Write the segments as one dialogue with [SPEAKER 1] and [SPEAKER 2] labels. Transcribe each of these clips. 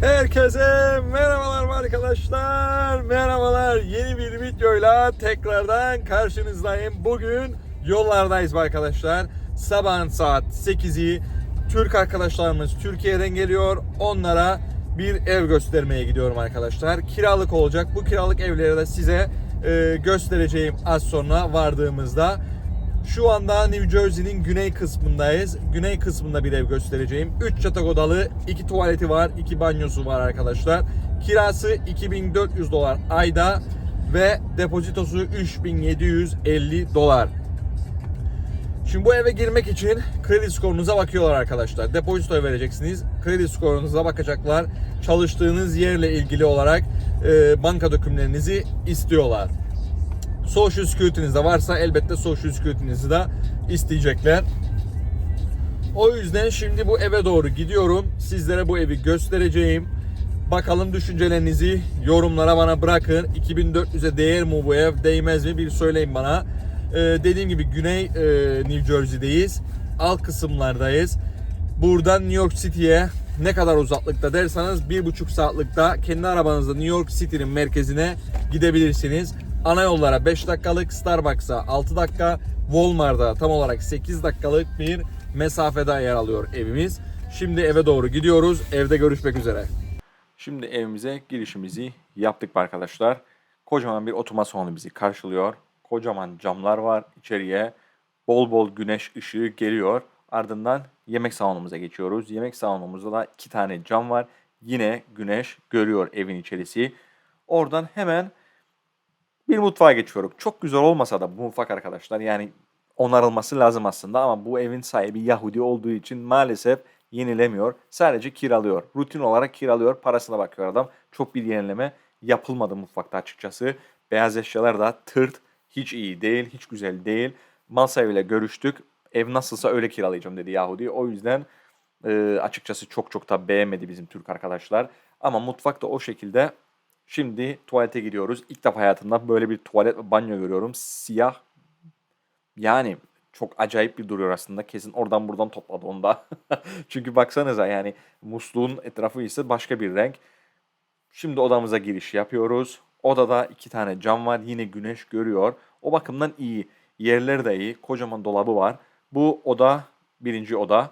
[SPEAKER 1] Herkese merhabalar arkadaşlar. Merhabalar. Yeni bir videoyla tekrardan karşınızdayım. Bugün yollardayız arkadaşlar. Sabahın saat 8'i. Türk arkadaşlarımız Türkiye'den geliyor. Onlara bir ev göstermeye gidiyorum arkadaşlar. Kiralık olacak. Bu kiralık evleri de size e, göstereceğim az sonra vardığımızda. Şu anda New Jersey'nin güney kısmındayız. Güney kısmında bir ev göstereceğim. 3 yatak odalı, 2 tuvaleti var, 2 banyosu var arkadaşlar. Kirası 2400 dolar ayda ve depozitosu 3750 dolar. Şimdi bu eve girmek için kredi skorunuza bakıyorlar arkadaşlar. Depozito vereceksiniz. Kredi skorunuza bakacaklar. Çalıştığınız yerle ilgili olarak e, banka dokümanlarınızı istiyorlar. Social Security'niz de varsa elbette Social Security'nizi de isteyecekler. O yüzden şimdi bu eve doğru gidiyorum. Sizlere bu evi göstereceğim. Bakalım düşüncelerinizi yorumlara bana bırakın. 2400'e değer mi bu ev, değmez mi bir söyleyin bana. Ee, dediğim gibi Güney e, New Jersey'deyiz. Alt kısımlardayız. Buradan New York City'ye ne kadar uzaklıkta derseniz bir buçuk saatlikte kendi arabanızla New York City'nin merkezine gidebilirsiniz. Ana yollara 5 dakikalık, Starbucks'a 6 dakika, Walmart'a tam olarak 8 dakikalık bir mesafede yer alıyor evimiz. Şimdi eve doğru gidiyoruz. Evde görüşmek üzere. Şimdi evimize girişimizi yaptık arkadaşlar. Kocaman bir oturma salonu bizi karşılıyor. Kocaman camlar var içeriye. Bol bol güneş ışığı geliyor. Ardından yemek salonumuza geçiyoruz. Yemek salonumuzda da iki tane cam var. Yine güneş görüyor evin içerisi. Oradan hemen bir mutfağa geçiyorum. Çok güzel olmasa da bu mutfak arkadaşlar yani onarılması lazım aslında ama bu evin sahibi Yahudi olduğu için maalesef yenilemiyor. Sadece kiralıyor. Rutin olarak kiralıyor. Parasına bakıyor adam. Çok bir yenileme yapılmadı mutfakta açıkçası. Beyaz eşyalar da tırt. Hiç iyi değil. Hiç güzel değil. Mal sahibiyle görüştük. Ev nasılsa öyle kiralayacağım dedi Yahudi. O yüzden e, açıkçası çok çok da beğenmedi bizim Türk arkadaşlar. Ama mutfak da o şekilde Şimdi tuvalete gidiyoruz. İlk defa hayatımda böyle bir tuvalet ve banyo görüyorum. Siyah. Yani çok acayip bir duruyor aslında. Kesin oradan buradan topladı onda. Çünkü baksanıza yani musluğun etrafı ise başka bir renk. Şimdi odamıza giriş yapıyoruz. Odada iki tane cam var. Yine güneş görüyor. O bakımdan iyi. Yerleri de iyi. Kocaman dolabı var. Bu oda birinci oda.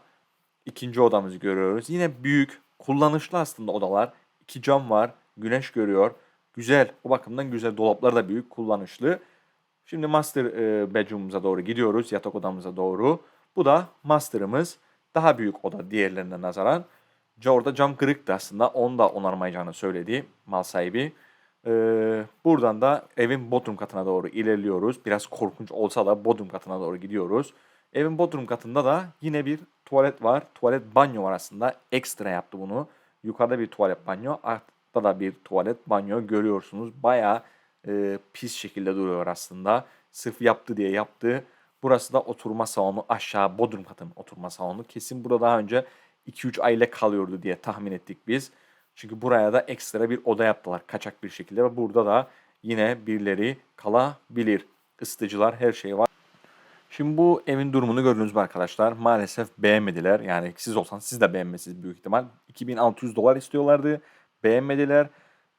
[SPEAKER 1] İkinci odamızı görüyoruz. Yine büyük, kullanışlı aslında odalar. İki cam var güneş görüyor. Güzel. O bakımdan güzel. Dolaplar da büyük, kullanışlı. Şimdi master e, bedroom'umuza doğru gidiyoruz. Yatak odamıza doğru. Bu da master'ımız. Daha büyük oda diğerlerine nazaran. Orada cam kırıktı aslında. Onu da onarmayacağını söyledi mal sahibi. Ee, buradan da evin bodrum katına doğru ilerliyoruz. Biraz korkunç olsa da bodrum katına doğru gidiyoruz. Evin bodrum katında da yine bir tuvalet var. Tuvalet banyo var aslında. Ekstra yaptı bunu. Yukarıda bir tuvalet banyo. Da da bir tuvalet banyo görüyorsunuz. Baya e, pis şekilde duruyor aslında. Sırf yaptı diye yaptı. Burası da oturma salonu aşağı bodrum katının oturma salonu. Kesin burada daha önce 2-3 aile kalıyordu diye tahmin ettik biz. Çünkü buraya da ekstra bir oda yaptılar kaçak bir şekilde ve burada da yine birileri kalabilir. Isıtıcılar her şey var. Şimdi bu evin durumunu gördünüz mü arkadaşlar? Maalesef beğenmediler. Yani siz olsanız siz de beğenmezsiniz büyük ihtimal. 2600 dolar istiyorlardı beğenmediler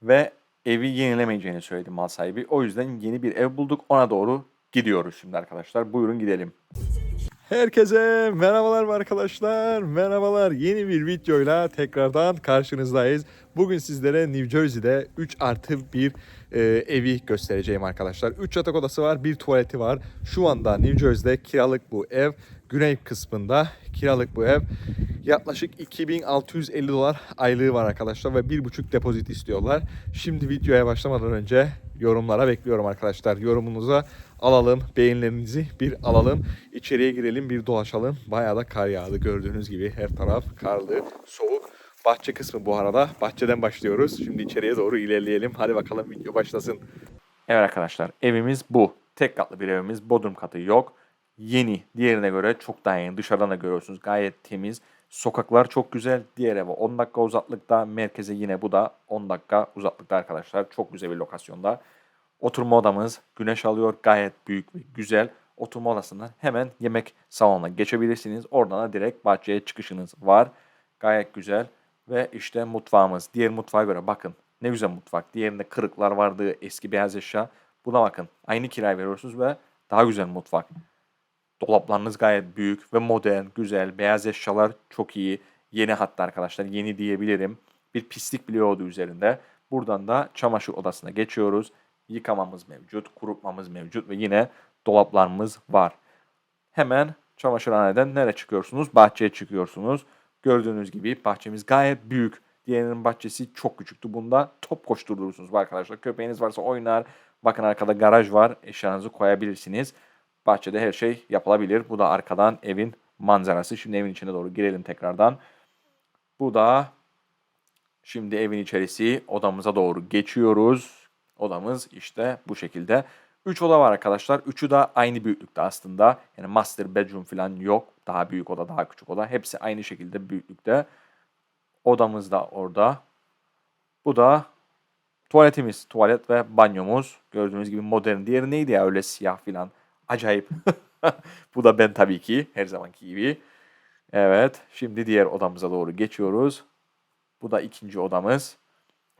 [SPEAKER 1] ve evi yenilemeyeceğini söyledi mal sahibi. O yüzden yeni bir ev bulduk. Ona doğru gidiyoruz şimdi arkadaşlar. Buyurun gidelim. Herkese merhabalar arkadaşlar. Merhabalar. Yeni bir videoyla tekrardan karşınızdayız. Bugün sizlere New Jersey'de 3 artı 1 e, evi göstereceğim arkadaşlar. 3 yatak odası var, bir tuvaleti var. Şu anda New Jersey'de kiralık bu ev. Güney kısmında kiralık bu ev. Yaklaşık 2650 dolar aylığı var arkadaşlar ve 1,5 depozit istiyorlar. Şimdi videoya başlamadan önce yorumlara bekliyorum arkadaşlar. Yorumunuza alalım, beğenilerinizi bir alalım. İçeriye girelim, bir dolaşalım. Bayağı da kar yağdı gördüğünüz gibi her taraf karlı, soğuk. Bahçe kısmı bu arada. Bahçeden başlıyoruz. Şimdi içeriye doğru ilerleyelim. Hadi bakalım video başlasın. Evet arkadaşlar evimiz bu. Tek katlı bir evimiz. Bodrum katı yok. Yeni. Diğerine göre çok daha yeni. Dışarıdan da görüyorsunuz. Gayet temiz. Sokaklar çok güzel. Diğer eve 10 dakika uzaklıkta. Merkeze yine bu da 10 dakika uzaklıkta arkadaşlar. Çok güzel bir lokasyonda. Oturma odamız güneş alıyor. Gayet büyük ve güzel. Oturma odasından hemen yemek salonuna geçebilirsiniz. Oradan da direkt bahçeye çıkışınız var. Gayet güzel. Ve işte mutfağımız. Diğer mutfağa göre bakın. Ne güzel mutfak. Diğerinde kırıklar vardı. Eski beyaz eşya. Buna bakın. Aynı kiraya veriyorsunuz ve daha güzel mutfak. Dolaplarınız gayet büyük ve modern, güzel. Beyaz eşyalar çok iyi. Yeni hatta arkadaşlar. Yeni diyebilirim. Bir pislik bile yoktu üzerinde. Buradan da çamaşır odasına geçiyoruz. Yıkamamız mevcut, kurutmamız mevcut ve yine dolaplarımız var. Hemen çamaşırhaneden nereye çıkıyorsunuz? Bahçeye çıkıyorsunuz. Gördüğünüz gibi bahçemiz gayet büyük. Diğerinin bahçesi çok küçüktü. Bunda top koşturursunuz arkadaşlar. Köpeğiniz varsa oynar. Bakın arkada garaj var. Eşyanızı koyabilirsiniz. Bahçede her şey yapılabilir. Bu da arkadan evin manzarası. Şimdi evin içine doğru girelim tekrardan. Bu da şimdi evin içerisi odamıza doğru geçiyoruz. Odamız işte bu şekilde. 3 oda var arkadaşlar. Üçü de aynı büyüklükte aslında. Yani master bedroom falan yok. Daha büyük oda, daha küçük oda. Hepsi aynı şekilde büyüklükte. Odamız da orada. Bu da tuvaletimiz. Tuvalet ve banyomuz. Gördüğünüz gibi modern. Diğeri neydi ya öyle siyah falan. Acayip. Bu da ben tabii ki. Her zamanki gibi. Evet. Şimdi diğer odamıza doğru geçiyoruz. Bu da ikinci odamız.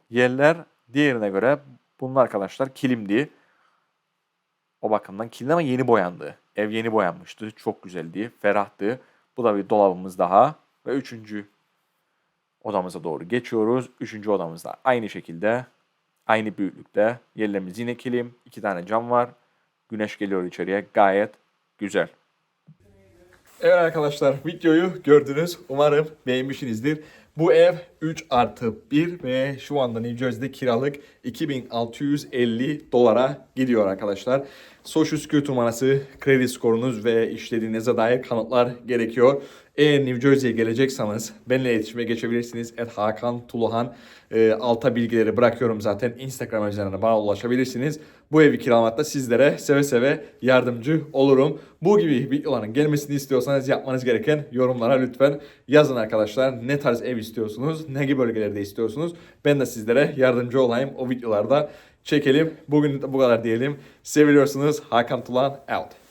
[SPEAKER 1] Yerler diğerine göre bunlar arkadaşlar kilimdi. O bakımdan kilimli ama yeni boyandı. Ev yeni boyanmıştı. Çok güzeldi. Ferahtı. Bu da bir dolabımız daha. Ve üçüncü odamıza doğru geçiyoruz. Üçüncü odamızda aynı şekilde aynı büyüklükte. Yerlerimiz yine kilim. iki tane cam var. Güneş geliyor içeriye. Gayet güzel. Evet arkadaşlar videoyu gördünüz. Umarım beğenmişsinizdir. Bu ev 3 artı 1 ve şu anda New Jersey'de kiralık 2650 dolara gidiyor arkadaşlar. Social Security numarası, kredi skorunuz ve işlediğinize dair kanıtlar gerekiyor. Eğer New Jersey'ye gelecekseniz benimle iletişime geçebilirsiniz. Et Hakan Tuluhan e, alta bilgileri bırakıyorum zaten. Instagram üzerinden bana ulaşabilirsiniz. Bu evi kiralamakta sizlere seve seve yardımcı olurum. Bu gibi videoların gelmesini istiyorsanız yapmanız gereken yorumlara lütfen yazın arkadaşlar. Ne tarz ev istiyorsunuz? Ne gibi bölgelerde istiyorsunuz? Ben de sizlere yardımcı olayım o videolarda çekelim. Bugün bu kadar diyelim. Seviyorsunuz. Hakan Tulan out.